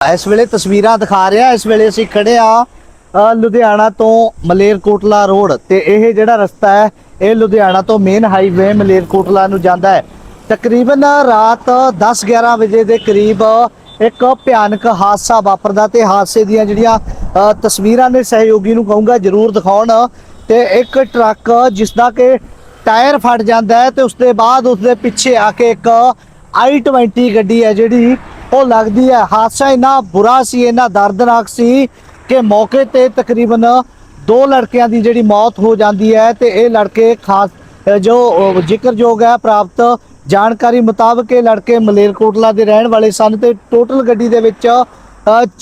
ਇਸ ਵੇਲੇ ਤਸਵੀਰਾਂ ਦਿਖਾ ਰਿਹਾ ਇਸ ਵੇਲੇ ਅਸੀਂ ਖੜੇ ਆ ਲੁਧਿਆਣਾ ਤੋਂ ਮਲੇਰਕੋਟਲਾ ਰੋਡ ਤੇ ਇਹ ਜਿਹੜਾ ਰਸਤਾ ਹੈ ਇਹ ਲੁਧਿਆਣਾ ਤੋਂ ਮੇਨ ਹਾਈਵੇ ਮਲੇਰਕੋਟਲਾ ਨੂੰ ਜਾਂਦਾ ਹੈ। ਤਕਰੀਬਨ ਰਾਤ 10-11 ਵਜੇ ਦੇ ਕਰੀਬ ਇੱਕ ਭਿਆਨਕ ਹਾਦਸਾ ਵਾਪਰਦਾ ਤੇ ਹਾਦਸੇ ਦੀਆਂ ਜਿਹੜੀਆਂ ਅ, ਤਸਵੀਰਾਂ ਨੇ ਸਹਿਯੋਗੀ ਨੂੰ ਕਹੂੰਗਾ ਜਰੂਰ ਦਿਖਾਉਣ। ਤੇ ਇੱਕ ਟਰੱਕ ਜਿਸ ਦਾ ਕਿ ਟਾਇਰ ਫਟ ਜਾਂਦਾ ਹੈ ਤੇ ਉਸ ਦੇ ਬਾਅਦ ਉਸ ਦੇ ਪਿੱਛੇ ਆ ਕੇ ਇੱਕ i20 ਗੱਡੀ ਹੈ ਜਿਹੜੀ ਉਹ ਲੱਗਦੀ ਹੈ, ਹਾਦਸਾ ਇੰਨਾ ਬੁਰਾ ਸੀ, ਇੰਨਾ ਦਰਦਨਾਕ ਸੀ ਕਿ ਮੌਕੇ ਤੇ ਤਕਰੀਬਨ ਦੋ ਲੜਕਿਆਂ ਦੀ ਜਿਹੜੀ ਮੌਤ ਹੋ ਜਾਂਦੀ ਹੈ ਤੇ ਇਹ ਲੜਕੇ ਖਾਸ ਜੋ ਜ਼ਿਕਰਯੋਗ ਹੈ, ਪ੍ਰਾਪਤ ਜਾਣਕਾਰੀ ਮੁਤਾਬਕ ਇਹ ਲੜਕੇ ਮਲੇਰਕੋਟਲਾ ਦੇ ਰਹਿਣ ਵਾਲੇ ਸਨ ਤੇ ਟੋਟਲ ਗੱਡੀ ਦੇ ਵਿੱਚ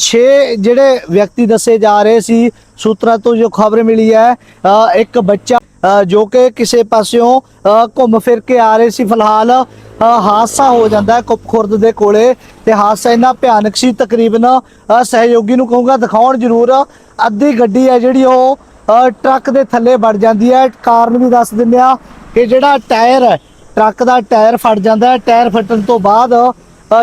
6 ਜਿਹੜੇ ਵਿਅਕਤੀ ਦੱਸੇ ਜਾ ਰਹੇ ਸੀ ਸੂਤਰਾਂ ਤੋਂ ਜੋ ਖਬਰ ਮਿਲੀ ਹੈ ਇੱਕ ਬੱਚਾ ਜੋ ਕਿ ਕਿਸੇ ਪਾਸਿਓਂ ਘੁੰਮ ਫਿਰ ਕੇ ਆ ਰਹੇ ਸੀ। ਫਿਲਹਾਲ ਹਾਦਸਾ ਹੋ ਜਾਂਦਾ ਹੈ ਕੁੱਪ ਦੇ ਕੋਲੇ ਤੇ ਹਾਦਸਾ ਇੰਨਾ ਭਿਆਨਕ ਸੀ ਤਕਰੀਬਨ ਅ, ਸਹਿਯੋਗੀ ਨੂੰ ਕਹੂੰਗਾ ਦਿਖਾਉਣ ਜ਼ਰੂਰ ਅੱਧੀ ਗੱਡੀ ਹੈ ਜਿਹੜੀ ਉਹ ਅ, ਟਰੱਕ ਦੇ ਥੱਲੇ ਵੜ ਜਾਂਦੀ ਹੈ। ਕਾਰਨ ਵੀ ਦੱਸ ਦਿੰਦੇ ਆ ਕਿ ਜਿਹੜਾ ਟਾਇਰ ਹੈ ਟਰੱਕ ਦਾ ਟਾਇਰ ਫਟ ਜਾਂਦਾ ਹੈ। ਟਾਇਰ ਫਟਣ ਤੋਂ ਬਾਅਦ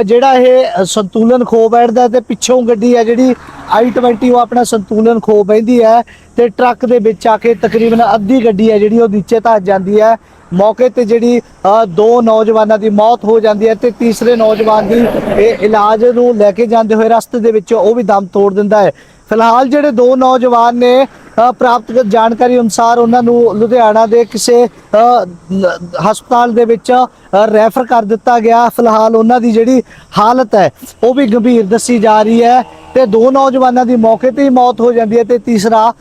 ਜਿਹੜਾ ਇਹ ਸੰਤੁਲਨ ਖੋ ਬੈਠਦਾ ਤੇ ਪਿੱਛੋਂ ਗੱਡੀ ਹੈ ਜਿਹੜੀ i20 ਉਹ ਆਪਣਾ ਸੰਤੁਲਨ ਖੋ ਬੈਂਦੀ ਹੈ ਤੇ ਟਰੱਕ ਦੇ ਵਿੱਚ ਆ ਕੇ ਤਕਰੀਬਨ ਅੱਧੀ ਗੱਡੀ ਹੈ ਜਿਹੜੀ ਉਹ ਨੀਚੇ ਧੱਜ ਜਾਂਦੀ ਹੈ। ਮੌਕੇ ਤੇ ਜਿਹੜੀ ਅ, ਦੋ ਨੌਜਵਾਨਾਂ ਦੀ ਮੌਤ ਹੋ ਜਾਂਦੀ ਹੈ ਤੇ ਤੀਸਰੇ ਨੌਜਵਾਨ ਦੀ ਇਹ ਇਲਾਜ ਨੂੰ ਲੈ ਕੇ ਜਾਂਦੇ ਹੋਏ ਰਸਤੇ ਦੇ ਵਿੱਚ ਉਹ ਵੀ ਦਮ ਤੋੜ ਦਿੰਦਾ ਹੈ। ਫਿਲਹਾਲ ਜਿਹੜੇ ਦੋ ਨੌਜਵਾਨ ਨੇ ਪ੍ਰਾਪਤ ਜਾਣਕਾਰੀ ਅਨੁਸਾਰ ਉਹਨਾਂ ਨੂੰ ਲੁਧਿਆਣਾ ਦੇ ਕਿਸੇ ਹਸਪਤਾਲ ਦੇ ਵਿੱਚ ਰੈਫਰ ਕਰ ਦਿੱਤਾ ਗਿਆ। ਫਿਲਹਾਲ ਉਹਨਾਂ ਦੀ ਜਿਹੜੀ ਹਾਲਤ ਹੈ, ਉਹ ਵੀ ਗੰਭੀਰ ਦੱਸੀ ਜਾ ਰਹੀ ਹੈ ਤੇ ਦੋ ਨੌਜਵਾਨਾਂ ਦੀ ਮੌਕੇ ਤੇ ਹੀ ਮੌਤ ਹੋ ਜਾਂਦੀ ਹੈ ਤੇ ਤੀਸਰਾ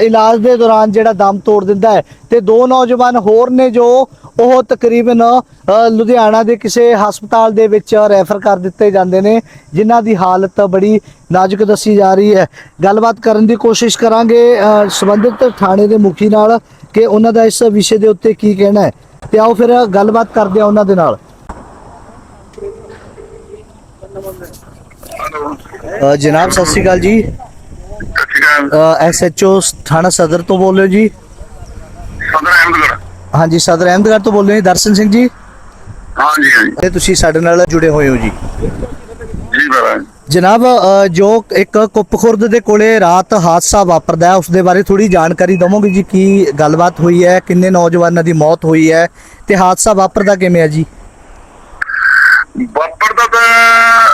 ਇਲਾਜ ਦੇ ਦੌਰਾਨ ਜਿਹੜਾ ਦਮ ਤੋੜ ਦਿੰਦਾ ਹੈ। ਤੇ ਦੋ ਨੌਜਵਾਨ ਹੋਰ ਨੇ ਜੋ ਉਹ ਤਕਰੀਬਨ ਲੁਧਿਆਣਾ ਦੇ ਕਿਸੇ ਹਸਪਤਾਲ ਦੇ ਵਿੱਚ ਰੈਫਰ ਕਰ ਦਿੱਤੇ ਜਾਂਦੇ ਨੇ, ਜਿਨ੍ਹਾਂ ਦੀ ਹਾਲਤ ਬੜੀ ਨਾਜ਼ੁਕ ਦੱਸੀ ਜਾ ਰਹੀ ਹੈ। ਗੱਲਬਾਤ ਕਰਨ ਦੀ ਕੋਸ਼ਿਸ਼ ਕਰਾਂਗੇ ਸੰਬੰਧਿਤ ਥਾਣੇ ਦੇ ਮੁਖੀ ਨਾਲ ਕਿ ਉਹਨਾਂ ਦਾ ਇਸ ਵਿਸ਼ੇ ਦੇ ਉੱਤੇ ਕੀ ਕਹਿਣਾ ਹੈ। ਤੇ ਆਓ ਫਿਰ ਗੱਲਬਾਤ ਕਰਦੇ ਆ ਉਹਨਾਂ ਦੇ ਨਾਲ। ਜਨਾਬ ਸਤਿ ਸ਼੍ਰੀ ਅਕਾਲ ਜੀ। ਅਕਾਲ। ਐਸਐਚਓ ਥਾਣਾ ਸਦਰ ਤੋਂ ਬੋਲ ਰਹੇ ਹੋ ਜੀ? ਸਦਰ ਅਹਿਮਦਗੜ ਹਾਂਜੀ ਸਦਰ ਅਹਿਮਦਗੜ੍ਹ ਤੋਂ ਬੋਲ ਰਹੇ ਹੋ ਦਰਸ਼ਨ ਸਿੰਘ ਜੀ? ਹਾਂਜੀ ਹਾਂਜੀ। ਤੇ ਤੁਸੀਂ ਸਾਡੇ ਨਾਲ ਜੁੜੇ ਹੋਏ ਹੋ ਜੀ। ਜੀ ਬਾਬਾ ਜਨਾਬ ਜੋ ਇੱਕ ਕੁੱਪ ਖੁਰਦ ਦੇ ਕੋਲੇ ਰਾਤ ਹਾਦਸਾ ਵਾਪਰਦਾ ਹੈ, ਉਸ ਦੇ ਬਾਰੇ ਥੋੜੀ ਜਾਣਕਾਰੀ ਦਵੋਗੇ ਜੀ? ਕੀ ਗੱਲਬਾਤ ਹੋਈ ਹੈ? ਕਿੰਨੇ ਨੌਜਵਾਨਾਂ ਦੀ ਮੌਤ ਹੋਈ ਹੈ? ਤੇ ਹਾਦਸਾ ਵਾਪਰਦਾ ਕਿਵੇਂ ਹੈ ਜੀ? ਵਾਪਰਦਾ ਤਾਂ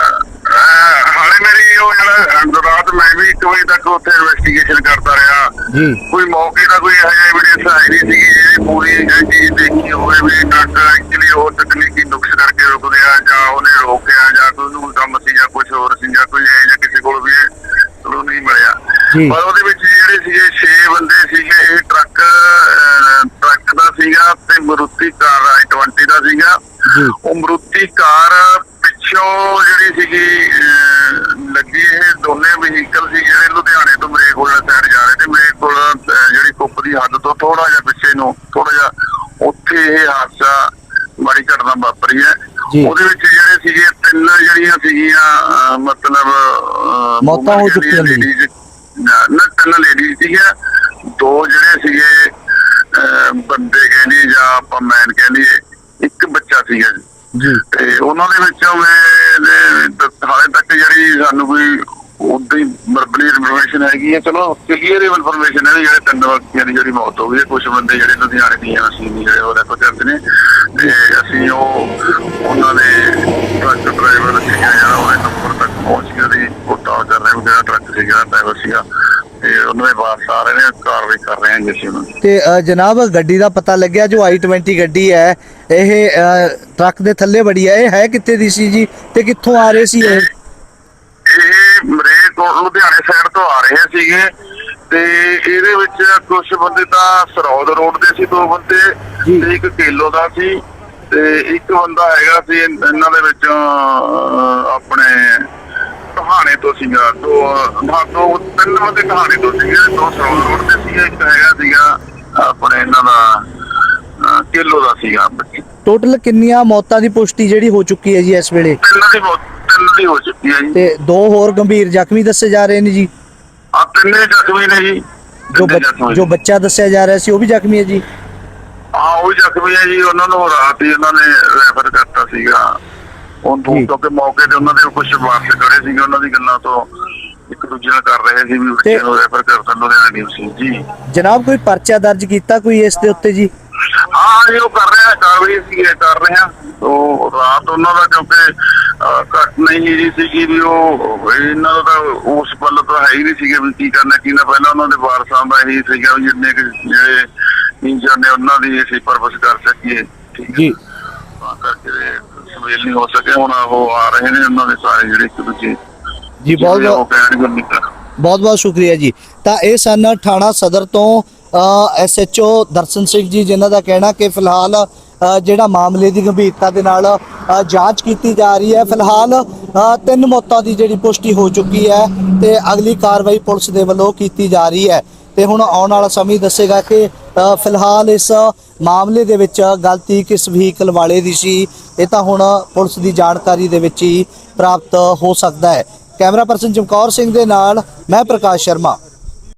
ਉਹ ਜਿਹੜਾ ਰਾਤ ਮੈਂ ਵੀ ਇੱਕ ਵਜੇ ਤੱਕ ਉੱਥੇ ਇਨਵੈਸਟੀਗੇਸ਼ਨ ਕਰਦਾ ਰਿਹਾ। ਜੀ। ਕੋਈ ਮੌਕੇ ਦਾ ਕੋਈ ਹਜੇ ਐਵੀਡੈਂਸ ਹੈ ਨਹੀਂ ਸੀ ਇਹ ਪੂਰੀ ਚੀਜ਼ ਦੇਖੀ ਹੋਵੇ ਵੀ ਟਰੱਕ ਐਕਚੁਅਲੀ ਉਹ ਤਕਨੀਕੀ ਨੁਕਸ ਕਰਕੇ ਰੁਕ ਗਿਆ ਜਾਂ ਉਹਨੇ ਰੋਕਿਆ ਜਾਂ ਕੋਈ ਉਹਨੂੰ ਕੰਮ ਸੀ ਜਾਂ ਕੁਝ ਹੋਰ ਸੀ ਜਾਂ ਕੋਈ ਇਹ ਜਾਂ ਕਿਸੇ ਕੋਲ ਵੀ ਇਹ ਨਹੀਂ ਮਿਲਿਆ। ਪਰ ਉਹਦੇ ਵਿੱਚ ਜਿਹੜੇ ਸੀਗੇ 6 ਬੰਦੇ ਸੀਗੇ ਇਹ ਟਰੱਕ ਟਰੱਕ ਦਾ ਸੀਗਾ ਤੇ ਮਰੂਤੀ ਕਾਰ i20 ਦਾ ਸੀਗਾ। ਉਹ ਮਰੂਤੀ ਕਾਰ ਪਿੱਛੋਂ ਜਿਹੜੀ ਸੀਗੀ ਥੋੜਾ ਜਿਹਾ ਪਿੱਛੇ ਨੂੰ ਥੋੜਾ ਜਿਹਾ ਉੱਥੇ ਇਹ ਹਾਦਸਾ ਮਾੜੀ ਘਟਨਾ ਵਾਪਰੀ ਹੈ। ਉਹਦੇ ਵਿੱਚ ਜਿਹੜੇ ਸੀਗੇ ਤਿੰਨ ਜਿਹੜੀਆਂ ਸੀਗੀਆਂ ਮਤਲਬ ਮੌਤਾਂ ਹੋ ਚੁੱਕੀਆਂ ladies, ਨਾ ਤਿੰਨ ਲੇਡੀਜ਼ ਸੀਗੀਆਂ ਦੋ ਜਿਹੜੇ ਸੀਗੇ ਬੰਦੇ ਕਹਿੰਦੀ ਜਾਂ ਆਪਾਂ ਮੈਨ ਕਹਿੰਦੀ ਇੱਕ ਬੱਚਾ ਸੀਗਾ ਜੀ। ਤੇ ਉਹਨਾਂ ਦੇ ਵਿੱਚੋਂ ਹਾਲੇ ਤੱਕ ਜਿਹੜੀ ਸਾਨੂੰ ਕੋਈ ਮਰਬਲੀ ਇਨਫੋਰਮੇਸ਼ਨ ਹੈਗੀ ਹੈ। ਚਲੋ ਕਲੀਅਰ ਇਨਫੋਰਮੇਸ਼ਨ ਹੈ ਜਿਹੜੇ ਤਿੰਨ ਵਿਅਕਤੀਆਂ ਦੀ ਜਿਹੜੀ ਮੌਤ ਹੋ ਗਈ ਹੈ। ਕੁਝ ਬੰਦੇ ਜਿਹੜੇ ਲੁਧਿਆਣੇ ਦੀਆਂ ਅਸੀਂ ਜਿਹੜੇ ਉਹ ਰੈਫਰ ਕਰਦੇ ਨੇ। ਤੇ ਅਸੀਂ ਉਹ ਉਹਨਾਂ ਦੇ ਟਰੱਕ ਡਰਾਈਵਰ ਸੀਗਾ ਜਿਹੜਾ ਉਹ ਨੰਬਰ ਤੱਕ ਪਹੁੰਚ ਕੇ ਉਹਦੀ ਕੋਟਾ ਕਰ ਰਹੇ ਜਿਹੜਾ ਟਰੱਕ ਸੀਗਾ ਡਰਾਈਵਰ ਸੀਗਾ। ਤੇ ਉਹਨਾਂ ਦੇ ਆ ਰਹੇ ਨੇ ਕਾਰਵਾਈ ਕਰ ਰਹੇ ਹਾਂ ਜੀ ਅਸੀਂ ਉਹਨਾਂ ਦੀ। ਤੇ ਜਨਾਬ ਗੱਡੀ ਦਾ ਪਤਾ ਲੱਗਿਆ ਜੋ i20 ਗੱਡੀ ਹੈ ਇਹ ਟਰੱਕ ਦੇ ਥੱਲੇ ਬੜੀ ਹੈ। ਇਹ ਹੈ ਕਿੱਥੇ ਦੀ ਸੀ ਜੀ? ਤੇ ਕਿੱਥੋਂ ਆ ਰਹੇ ਸੀ ਇਹ? ਇਹ ਮਰੇ ਤੋਂ ਲੁਧਿਆਣੇ ਸਾਈਡ ਤੋਂ ਆ ਰਹੇ ਸੀਗੇ ਤੇ ਇਹਦੇ ਵਿੱਚ ਕੁਝ ਬੰਦੇ ਤਾਂ ਸਰੌਦ ਰੋਡ ਦੇ ਸੀ ਦੋ ਬੰਦੇ। ਤੇ ਇੱਕ ਕੇਲੋ ਦਾ ਸੀ ਤੇ ਇੱਕ ਬੰਦਾ ਹੈਗਾ ਸੀ ਇਹਨਾਂ ਦੇ ਵਿੱਚ ਆਪਣੇ ਕਹਾਣੇ ਤੋਂ ਸੀਗਾ ਦੋ ਦੋ ਤਿੰਨ ਬੰਦੇ ਕਹਾਣੇ ਤੋਂ ਸੀਗੇ ਦੋ ਸਰੌਦ ਰੋਡ ਦੇ ਸੀਗੇ ਇੱਕ ਹੈਗਾ ਸੀਗਾ ਆਪਣੇ ਇਹਨਾਂ ਦਾ ਕੇਲੋ ਦਾ ਸੀਗਾ ਟੋਟਲ ਕਿੰਨੀਆਂ ਮੌਤਾਂ ਦੀ ਪੁਸ਼ਟੀ ਜਿਹੜੀ ਹੋ ਚੁੱਕੀ ਹੈ ਜੀ ਇਸ ਵੇਲੇ ਤਿੰਨ ਦੀ ਮੌਤ ਤਿੰਨ ਦੀ ਹੋ ਚੁੱਕੀ ਹੈ ਜੀ। ਤੇ ਦੋ ਹੋਰ ਗੰਭੀਰ ਜ਼ਖਮੀ ਦੱਸੇ ਜਾ ਰਹੇ ਨੇ ਜੀ? ਆ ਤਿੰਨੇ ਜ਼ਖਮੀ ਨੇ ਜੀ। ਜੋ ਤਿੰਨੇ ਬੱਚ- ਜ਼ਖਮੀ। ਜੋ ਬੱਚਾ ਦੱਸਿਆ ਜਾ ਰਿਹਾ ਸੀ ਉਹ ਵੀ ਜ਼ਖਮੀ ਹੈ ਜੀ? ਹਾਂ ਉਹ ਵੀ ਜ਼ਖਮੀ ਹੈ ਜੀ। ਉਹਨਾਂ ਨੂੰ ਰਾਤ ਹੀ ਉਹਨਾਂ ਨੇ ਰੈਫਰ ਕਰਤਾ ਸੀਗਾ। ਉਹ ਜੀ। ਕਿਉਂਕਿ ਮੌਕੇ ਤੇ ਉਹਨਾਂ ਦੇ ਕੁਝ ਵਾਰਸ ਖੜੇ ਸੀਗੇ ਉਹਨਾਂ ਦੀ ਗੱਲਾਂ ਤੋਂ ਇੱਕ ਦੂਜੇ ਨਾਲ ਕਰ ਰਹੇ ਸੀ ਵੀ ਬੱਚੇ ਨੂੰ ਰੈਫਰ ਕਰ ਦਿੰਦੇ ਲੁਧਿਆਣਾ ਸੀ। ਜੀ। ਜਨਾਬ ਕੋਈ ਪਰਚਾ ਦਰਜ ਕੀਤਾ ਕੋਈ ਇਸ ਦੇ ਉੱਤੇ ਜੀ? ਜੀ ਉਹ ਕਰ ਰਹੇ ਕਾਰਵਾਈ ਸੀ ਕਰ ਰਹੇ। ਉਹ ਰਾਤ ਉਹਨਾਂ ਦਾ ਕਿਉਂਕਿ ਘਟ ਨਹੀਂ ਜੀ ਸੀਗੀ ਵੀ ਉਹ ਇਹਨਾਂ ਦਾ ਤਾਂ ਉਸ ਪੱਲ ਤਾਂ ਹੈ ਹੀ ਨਹੀਂ ਸੀਗੇ ਵੀ ਕੀ ਕਰਨਾ ਕੀ ਨਾ। ਪਹਿਲਾਂ ਉਹਨਾਂ ਦੇ ਵਾਰਸਾਂ ਦਾ ਇਹੀ ਸੀਗਾ ਜਿੰਨੇ ਕੁ ਜਿਹੜੇ ਇੰਜਨ ਨੇ ਉਹਨਾਂ ਦੀ ਅਸੀਂ ਪਰਪਸ ਕਰ ਸਕੀਏ। ਹੈ। ਜੀ। ਤਾਂ ਕਰਕੇ ਸਵੇਲ ਨਹੀਂ ਹੋ ਸਕੇ ਹੁਣ ਉਹ ਆ ਰਹੇ ਨੇ ਉਹਨਾਂ ਦੇ ਸਾਰੇ ਜਿਹੜੇ ਇੱਕ ਦੂਜੇ। ਜੀ ਬਹੁਤ ਬਹੁਤ ਬਹੁਤ ਸ਼ੁਕਰੀਆ ਜੀ। ਤਾਂ ਇਹ ਸਨ ਥਾਣਾ ਸਦਰ ਤੋਂ ਐਸਐਚਓ ਦਰਸ਼ਨ ਸਿੰਘ ਜੀ ਜਿਨ੍ਹਾਂ ਦਾ ਕਹਿਣਾ ਕਿ ਫਿਲਹਾਲ ਜਿਹੜਾ ਮਾਮਲੇ ਦੀ ਗੰਭੀਰਤਾ ਦੇ ਨਾਲ ਜਾਂਚ ਕੀਤੀ ਜਾ ਰਹੀ ਹੈ। ਫਿਲਹਾਲ ਤਿੰਨ ਮੌਤਾਂ ਦੀ ਜਿਹੜੀ ਪੁਸ਼ਟੀ ਹੋ ਚੁੱਕੀ ਹੈ ਤੇ ਅਗਲੀ ਕਾਰਵਾਈ ਪੁਲਿਸ ਦੇ ਵੱਲੋਂ ਕੀਤੀ ਜਾ ਰਹੀ ਹੈ। ਤੇ ਹੁਣ ਆਉਣ ਵਾਲਾ ਸਮੇਂ ਦੱਸੇਗਾ ਕਿ ਫਿਲਹਾਲ ਇਸ ਮਾਮਲੇ ਦੇ ਵਿੱਚ ਗਲਤੀ ਕਿਸ ਵਹੀਕਲ ਵਾਲੇ ਦੀ ਸੀ, ਇਹ ਤਾਂ ਹੁਣ ਪੁਲਿਸ ਦੀ ਜਾਣਕਾਰੀ ਦੇ ਵਿੱਚ ਹੀ ਪ੍ਰਾਪਤ ਹੋ ਸਕਦਾ ਹੈ। ਕੈਮਰਾ ਪਰਸਨ ਚਮਕੌਰ ਸਿੰਘ ਦੇ ਨਾਲ, ਮੈਂ ਪ੍ਰਕਾਸ਼ ਸ਼ਰਮਾ।